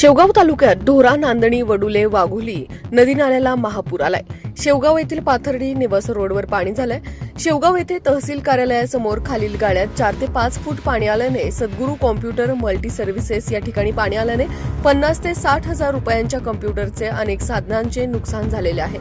शेवगाव तालुक्यात ढोरा नांदणी वडुले वाघोली नदी नाल्याला महापूर आलाय. शेवगाव येथील पाथर्डी निवास रोडवर पाणी झालंय. शेवगाव येथे तहसील कार्यालयासमोर खालील गाड्यात चार ते पाच फूट पाणी आल्याने सद्गुरू कॉम्प्युटर मल्टी सर्व्हिसेस या ठिकाणी पाणी आल्याने पन्नास ते साठ हजार रुपयांच्या कॉम्प्युटरचे अनेक साधनांचे नुकसान झालेले आहे.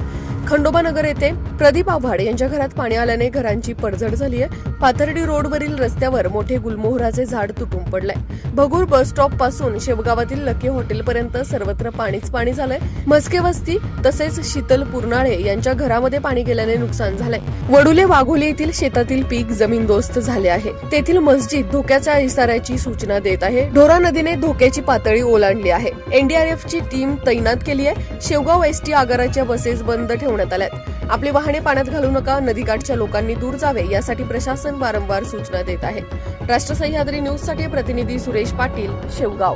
खंडोबा नगर येथे प्रदीप आव्हाड यांच्या घरात पाणी आल्याने घरांची पडझड झाली आहे पाथर्डी रोडवरील रस्त्यावर मोठे गुलमोहराचे झाड तुटून पडलंय. भगूर बस स्टॉपपासून शेवगावातील लकी हॉटेलपर्यंत सर्वत्र पाणीच पाणी झालंय. मस्के वस्ती तसेच शीतल पुरनाळे यांच्या घरामध्ये पाणी गेल्याने नुकसान झालंय. वडुले वाघोली येथील शेतातील पीक जमीनदोस्त झाले आहे. तेथील मस्जिद धोक्याच्या इशाऱ्याची सूचना देत आहे. ढोरा नदीने धोक्याची पातळी ओलांडली आहे. एनडीआरएफ ची टीम तैनात केली आहे शेवगाव एसटी आगाराच्या बसेस बंद ठेवण्यात आल्यात. आपली वाहने पाण्यात घालू नका नदीकाठच्या लोकांनी दूर जावे यासाठी प्रशासन वारंवार सूचना देत आहे. राष्ट्र सह्याद्री न्यूजसाठी प्रतिनिधी सुरेश पाटील शेवगाव.